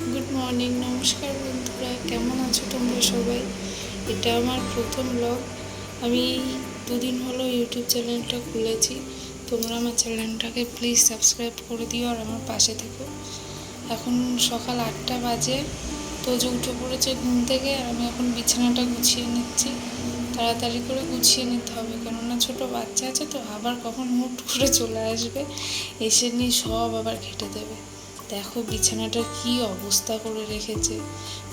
Good morning, নমস্কার বন্ধুরা, কেমন আছো তোমরা সবাই? এটা আমার প্রথম ব্লগ আমি দুদিন হলো ইউটিউব চ্যানেলটা খুলেছি। তোমরা আমার চ্যানেলটাকে প্লিজ সাবস্ক্রাইব করে দিও আর আমার পাশে থেকো। এখন সকাল আটটা বাজে, তো যে উঠে পড়েছে ঘুম থেকে, আর আমি এখন বিছানাটা গুছিয়ে নিচ্ছি। তাড়াতাড়ি করে গুছিয়ে নিতে হবে, কেননা ছোট বাচ্চা আছে তো, আবার কখন হুট করে চলে আসবে, এসে নিয়ে সব আবার খেটে দেবে। দেখো বিছানাটা কি অবস্থা করে রেখেছে।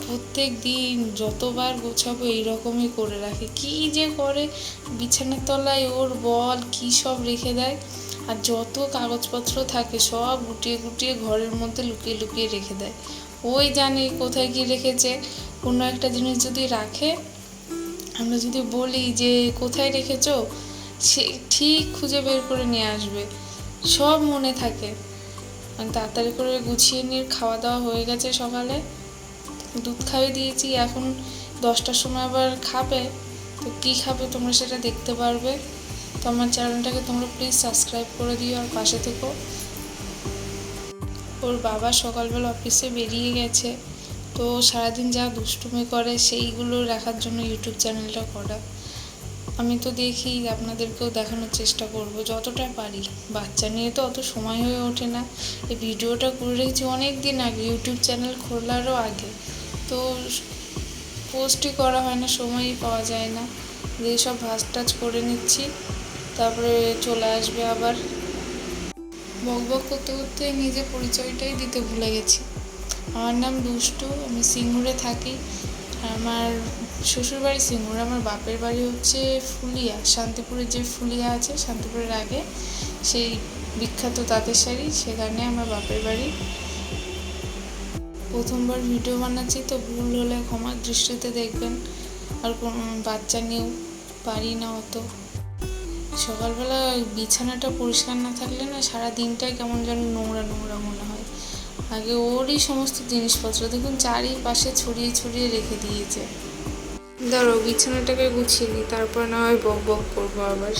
প্রত্যেক দিন যতবার গোছাবো এইরকমই করে রাখে। কি যে করে? বিছানার তলায় ওর বল কি সব রেখে দেয়। আর যত কাগজপত্র থাকে সব গুটিয়ে গুটিয়ে ঘরের মধ্যে লুকিয়ে লুকিয়ে রেখে দেয়। ওই জানে কোথায় কি রেখেছে। কোনো একটা জিনিস যদি রাখে, আমরা যদি বলি যে কোথায় রেখেছো, সে ঠিক খুঁজে বের করে নিয়ে আসবে। সব মনে থাকে। আমি তাড়াতাড়ি করে গুছিয়ে নিয়ে খাওয়া দাওয়া হয়ে গেছে সকালে। দুধ খাইয়ে দিয়েছি, এখন দশটার সময় আবার খাবে। তো কী খাবে তোমরা সেটা দেখতে পারবে। তো আমার চ্যানেলটাকে তোমরা প্লিজ সাবস্ক্রাইব করে দিও আর পাশে থেকো। ওর বাবা সকালবেলা অফিসে বেরিয়ে গেছে। তো সারাদিন যা দুষ্টুমি করে সেইগুলো রাখার জন্য ইউটিউব চ্যানেলটা করা। আমি তো দেখি আপনাদেরকেও দেখানোর চেষ্টা করব, যতটা পারি। বাচ্চা নিয়ে তো অত সময় হয়ে ওঠে না। এই ভিডিওটা করে রেখেছি অনেক দিন আগে ইউটিউব চ্যানেল খোলারও আগে। তো পোস্টই করা হয় না, সময়ই পাওয়া যায় না। দিয়ে সব ভাজ টাজ করে নিচ্ছি, তারপরে চলে আসবে আবার। বক বক করতে করতে নিজে পরিচয়টাই দিতে ভুলে গেছি। আমার নাম দুষ্টু, আমি সিঙ্গুরে থাকি। আমার শ্বশুরবাড়ি সিঙ্গুর আমার বাপের বাড়ি হচ্ছে ফুলিয়া, শান্তিপুরের যে ফুলিয়া আছে, শান্তিপুরের আগে। সেই বিখ্যাত তাঁতের শাড়ি, সেখানে আমার বাপের বাড়ি। প্রথমবার ভিডিও বানাচ্ছি তো ভুল হলে ক্ষমার দৃষ্টিতে দেখবেন। আর কোনো বাচ্চা নিয়েও পারি না অত। সকালবেলা বিছানাটা পরিষ্কার না থাকলে না সারা দিনটাই কেমন যেন নোংরা নোংরা মনে হয়। আগে ওরই সমস্ত জিনিসপত্র, দেখুন চারিপাশে ছড়িয়ে ছড়িয়ে রেখে দিয়েছে। ধরো বিছানাটাকে গুছিয়ে নিই তারপর না হয় বক বক করব আবার।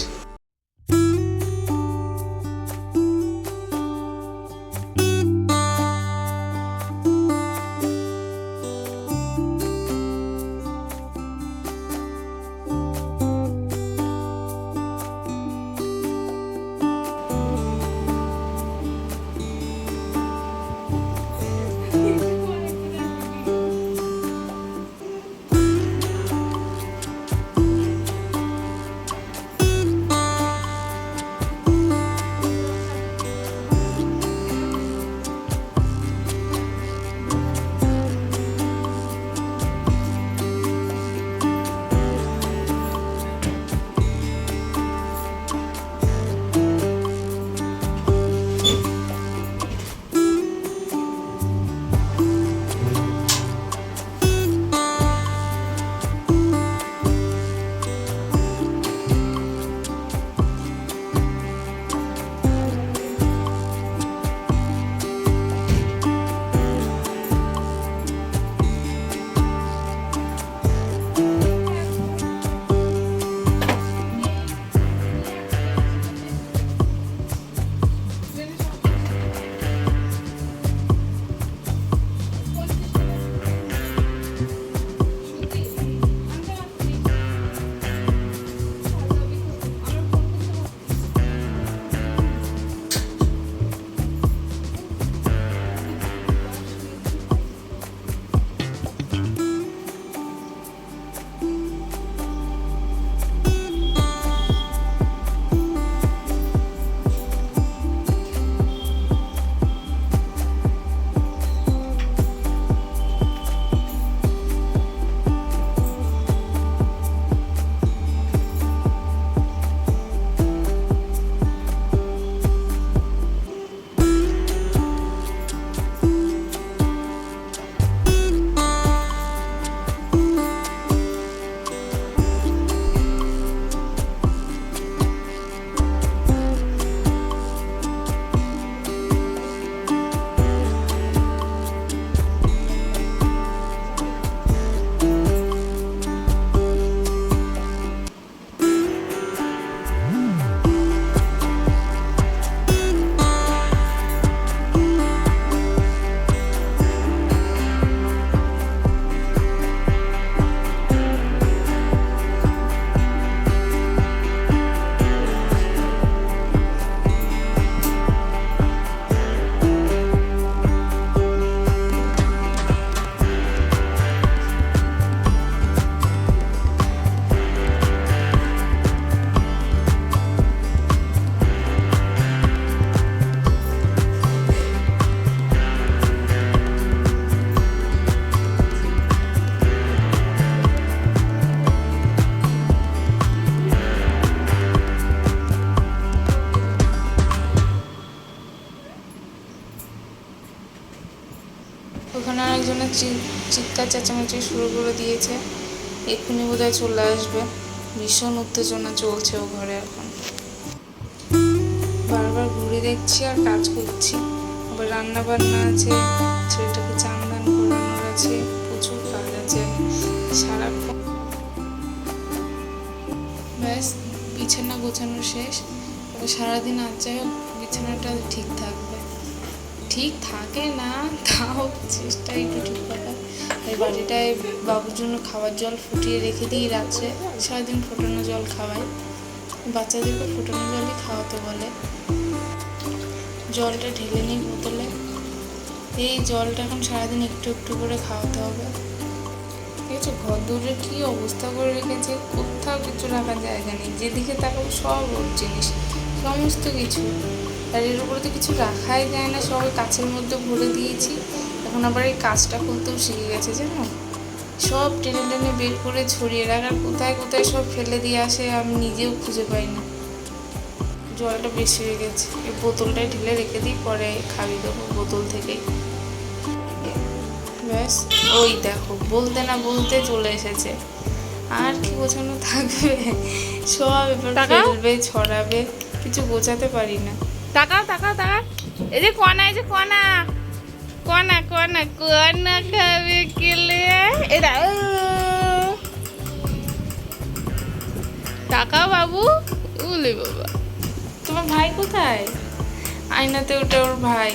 চিৎকার চেঁচামেচি শুরু করে দিয়েছে। এক্ষুনি বোধহয় চলে আসবে। ভীষণ উত্তেজনা চলছে ও ঘরে এখন। বারবার ঘুরে দেখছি আর কাজ করছি। আবার রান্না বান্না আছে, ছেলেটাকে চান দান করানোর আছে, প্রচুর কাজ আছে। সারাক্ষণ ব্যাস, বিছানা গোছানো শেষ। সারাদিন আর যাই হোক, বিছানাটা ঠিক থাকবে ঠিক থাকে না, তাও চেষ্টা একটু ঠিক করার। এই বাড়িটায় বাবুর জন্য খাওয়ার জল ফুটিয়ে রেখে দিই রাত্রে। সারাদিন ফোটানো জল খাওয়াই। বাচ্চাদেরকে ফোটানো জলই খাওয়াতে বলে। জলটা ঢেলে নিই বোতলে। এই জলটা এখন সারাদিন একটু একটু করে খাওয়াতে হবে। ঠিক আছে ঘর দূরে কী অবস্থা করে রেখেছে, কোথাও কিছু রাখার জায়গা নেই। যেদিকে তাকাবো সব ওর জিনিস, সমস্ত কিছু। এর উপরে তো কিছু রাখাই যায় না সবাই কাছের মধ্যে ভরে দিয়েছি। এখন আবার এই কাজটা খুলতেও শিখে গেছে জানো? সব টেনে টেনে বের করে ছড়িয়ে রাখার কোথায় কোথায় সব ফেলে দিয়ে আসে আমি নিজেও খুঁজে পাই না। জলটা বেশি হয়ে গেছে। এই বোতলটায় ঢেলে রেখে দিই পরে খাবি দেবো বোতল থেকেই। ব্যাস ওই দেখো বলতে না বলতে চলে এসেছে। আর কি গোছানো থাকবে? সব এবার। ফেলবে ছড়াবে কিছু গোছাতে পারি না। তাকাও তাকাও তাকাও। এই যে কনা এই যে কনা কনা কনা কনা খাবে কেলে এটা তাকাও বাবু। উলে বাবা। তোমার ভাই কোথায়? আয়নাতে ওটা ওর ভাই।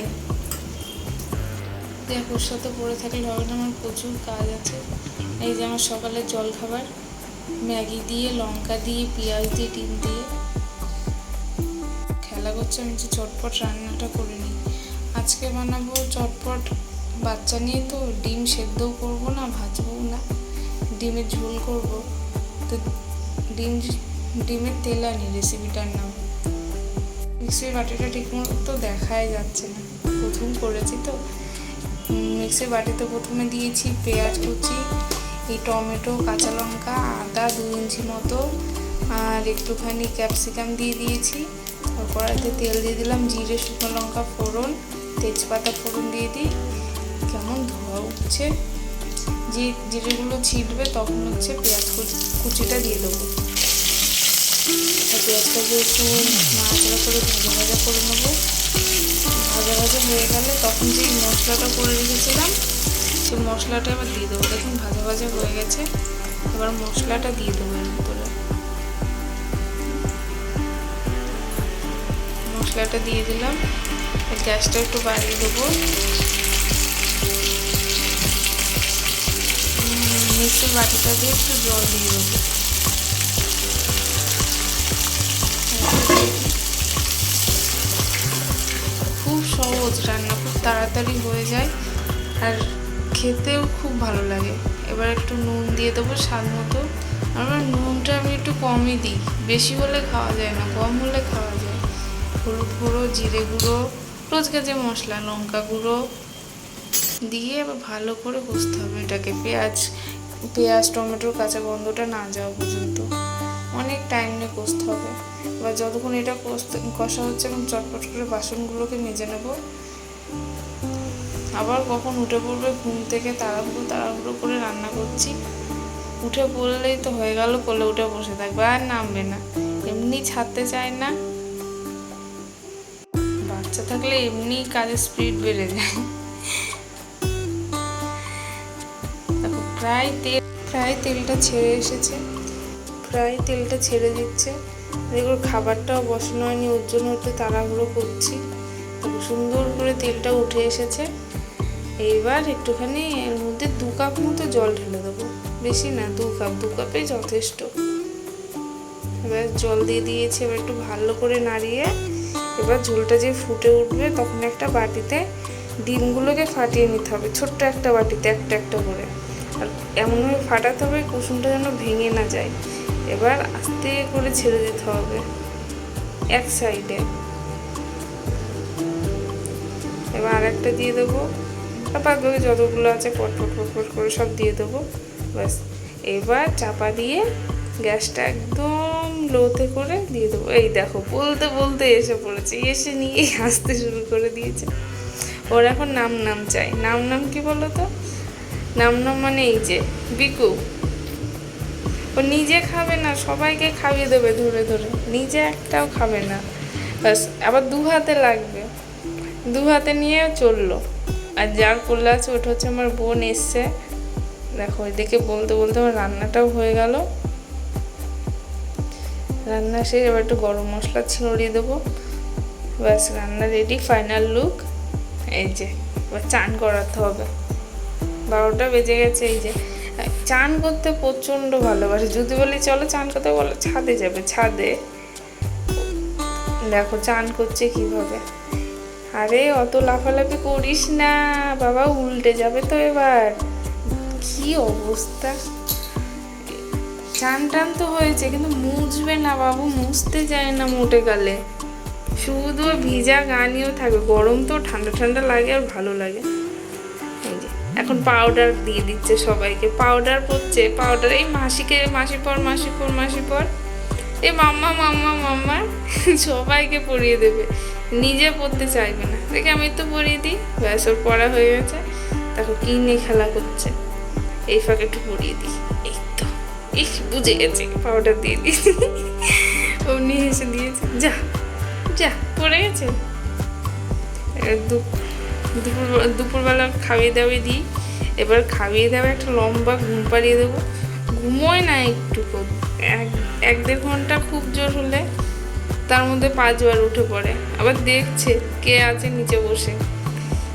দেখ, ওর সাথে পড়ে থাকলে হবে না আমার প্রচুর কাজ আছে। এই যে আমার সকালের জল খাবার ম্যাগি দিয়ে, লঙ্কা দিয়ে, পেঁয়াজ দিয়ে, ডিম দিয়ে। খেলা করছে, আমি যে চটপট রান্নাটা করে নিই। আজকে বানাবো চটপট বাচ্চা নিয়ে তো ডিম সেদ্ধও করব না, ভাজবও না। ডিমের ঝোল করব। তো ডিম, ডিমের তেল আনি রেসিপিটার নাম মিক্সির বাটিটা ঠিকমতো দেখাই যাচ্ছে না। প্রথম করেছি তো। মিক্সির বাটিতে প্রথমে দিয়েছি পেঁয়াজ কুচি, এই টমেটো, কাঁচা লঙ্কা, আদা দু ইঞ্চি মতো, আর একটুখানি ক্যাপসিকাম দিয়ে দিয়েছি। কড়াইতে তেল দিয়ে দিলাম জিরে, শুকনো লঙ্কা ফোড়ন, তেজপাতা ফোড়ন দিয়ে দিই। কেমন ধোয়া উঠছে। যে জিরেগুলো ছিটবে তখন হচ্ছে পেঁয়াজ কুচি কুচিটা দিয়ে দেবো। আর পেঁয়াজটাকে একটু নাড়াচাড়া করে ভাজা ভাজা করে নেব। ভাজা ভাজা হয়ে গেলে তখন যেই মশলাটা করে রেখেছিলাম সেই মশলাটা এবার দিয়ে দেবো। দেখুন, ভাজা ভাজা হয়ে গেছে। এবার মশলাটা দিয়ে দেবো এর ভিতরে। মশলাটা দিয়ে দিলাম। গ্যাসটা একটু বাড়িয়ে দেবো। মিক্সির বাটিটা দিয়ে একটু জল দিয়ে দেবো। খুব সহজ রান্না, খুব তাড়াতাড়ি হয়ে যায়। আর খেতেও খুব ভালো লাগে। এবার একটু নুন দিয়ে দেবো স্বাদ মতো। আমার নুনটা আমি একটু কমই দিই। বেশি হলে খাওয়া যায় না, কম হলে খাওয়া হলুদ গুঁড়ো, জিরে গুঁড়ো রোজকার যে মশলা, লঙ্কা গুঁড়ো দিয়ে এবার ভালো করে কষতে হবে এটাকে। পেঁয়াজ পেঁয়াজ, টমেটোর কাঁচা গন্ধটা না যাওয়া পর্যন্ত। অনেক টাইম নিয়ে কষতে হবে। এবার যতক্ষণ এটা কষতে, কষা হচ্ছে এখন চটপট করে বাসনগুলোকে মেজে নেব, আবার কখন উঠে পড়বে, ঘুম থেকে তাড়াহুড়ো তাড়াহুড়ো করে রান্না করছি। উঠে পড়লেই তো হয়ে গেল কোলে উঠে বসে থাকবে, আর নামবে না। এমনি ছাড়তে চায় না। বাচ্চা থাকলে এমনি কাজের স্পিড বেড়ে যায়। দেখো, প্রায় তেল, প্রায় তেলটা ছেড়ে এসেছে, প্রায় তেলটা ছেড়ে দিচ্ছে। দেখো, খাবারটাও বসানো হয়নি, ওর জন্য একটু তাড়াহুড়ো করছি। সুন্দর করে তেলটা উঠে এসেছে। এইবার একটুখানি এর মধ্যে দু কাপ মতো জল ঢেলে দেবো। বেশি না, দু কাপ, দু কাপে যথেষ্ট। এবার জল দিয়ে দিয়েছি, এবার একটু ভালো করে নাড়িয়ে এবার ঝোলটা যে ফুটে উঠবে তখন একটা বাটিতে ডিমগুলোকে ফাটিয়ে নিতে হবে, ছোট্ট একটা বাটিতে একটা একটা করে। আর এমনভাবে ফাটাতে হবে কুসুমটা যেন ভেঙে না যায়। এবার আস্তে করে ছেড়ে দিতে হবে এক সাইডে। এবার আর একটা দিয়ে দেবো। আর বাদ বাকি যতগুলো আছে পটপট পটপট করে সব দিয়ে দেবো। ব্যাস। এবার চাপা দিয়ে গ্যাসটা একদম লোতে করে দিয়ে দেবো। এই দেখো, বলতে বলতে এসে পড়েছে, এসে নিয়েই আসতে শুরু করে দিয়েছে। ওর এখন নাম নাম চাই। নাম নাম কি বলো তো নাম নাম মানে এই যে, বিকু। ও নিজে খাবে না, সবাইকে খাইয়ে দেবে ধরে ধরে। নিজে একটাও খাবে না। ব্যাস, আবার দু হাতে লাগবে। দু হাতে নিয়ে চলল। আর যার কোলে আছে, ওটা হচ্ছে আমার বোন এসছে। দেখো, এদিকে বলতে বলতে আমার রান্নাটাও হয়ে গেল। রান্না শেষ, এবার একটু গরম মশলা ছড়িয়ে দেবো। ব্যাস, রান্না রেডি ফাইনাল লুক এই যে, এবার চান করাতে হবে। বারোটা বেজে গেছে, এই যে। চান করতে প্রচণ্ড ভালোবাসে। যদি বলি, চলো চান করতে, বলো, ছাদে যাবে, ছাদে। দেখো, চান করছে কীভাবে। আরে, অত লাফালাফি করিস না, বাবা উল্টে যাবে তো এবার। কি অবস্থা। চান টান তো হয়েছে, কিন্তু মুছবে না বাবু, মুছতে যায় না মোটে গেলে। শুধু ভিজা গানিও থাকবে গরম তো ঠান্ডা ঠান্ডা লাগে আর ভালো লাগে। এখন পাউডার দিয়ে দিচ্ছে সবাইকে পাউডার পড়ছে পাউডার এই মাসিকে মাসি পর মাসি পর মাসি পর, এই মাম্মা মাম্মা মাম্মা, সবাইকে পরিয়ে দেবে, নিজে পড়তে চাইবে না। দেখে আমি তো পরিয়ে দিই, ব্যাস, ওর পড়া হয়ে গেছে। দেখো, কিনে খেলা করছে। এই ফাঁকে একটু পরিয়ে দিই, এই। ইস, বুঝে গেছে। পাউডার দিয়ে ও নিয়ে এসে দিয়েছে। যা যা, পড়ে গেছে। দুপুর দুপুরবেলা খাইয়ে দাওয়িয়ে দিই। এবার খাইয়ে দেওয়া একটা লম্বা ঘুম পাড়িয়ে দেবো। ঘুমোয় না একটু এক এক দেড় ঘণ্টা খুব জোর হলে তার মধ্যে পাঁচবার উঠে পড়ে। আবার দেখছে কে আছে নিচে বসে।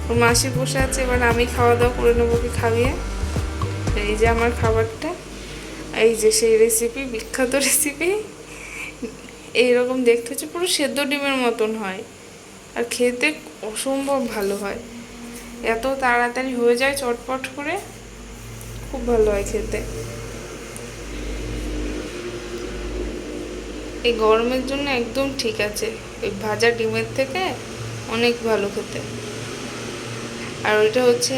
ওর মাসি বসে আছে, এবার আমি খাওয়া দাওয়া করে নেব কি খাইয়ে। এই যে আমার খাবারটা। এই যে সেই রেসিপি বিখ্যাত রেসিপি এইরকম দেখতে হচ্ছে, পুরো সেদ্ধ ডিমের মতন হয়। আর খেতে অসম্ভব ভালো হয়। এত তাড়াতাড়ি হয়ে যায় চটপট করে, খুব ভালো হয় খেতে। এই গরমের জন্য একদম ঠিক আছে। ওই ভাজা ডিমের থেকে অনেক ভালো খেতে। আর ওইটা হচ্ছে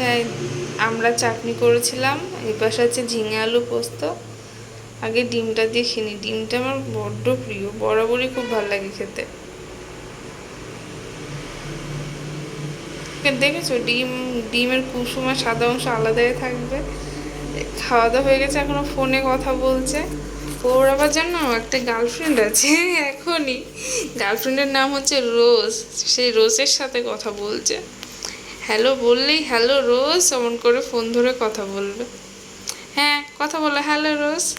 আমরা চাটনি করেছিলাম, এই পাশে আছে ঝিঙে আলু পোস্ত। আগে ডিমটা দিয়ে খেনি ডিমটা আমার বড্ড প্রিয়। বরাবরই খুব ভালো লাগে খেতে। দেখেছ? ডিম, ডিমের কুসুম আর সাদা অংশ আলাদাই থাকবে। খাওয়া দাওয়া হয়ে গেছে, এখনও ফোনে কথা বলছে। ওর আবার জানো একটা গার্লফ্রেন্ড আছে, এখনই। গার্লফ্রেন্ডের নাম হচ্ছে রোজ। সেই রোজের সাথে কথা বলছে। হ্যালো, বললেই হ্যালো রোজ এমন করে ফোন ধরে কথা বলবে। হ্যাঁ কথা বলো। হ্যালো রোজ।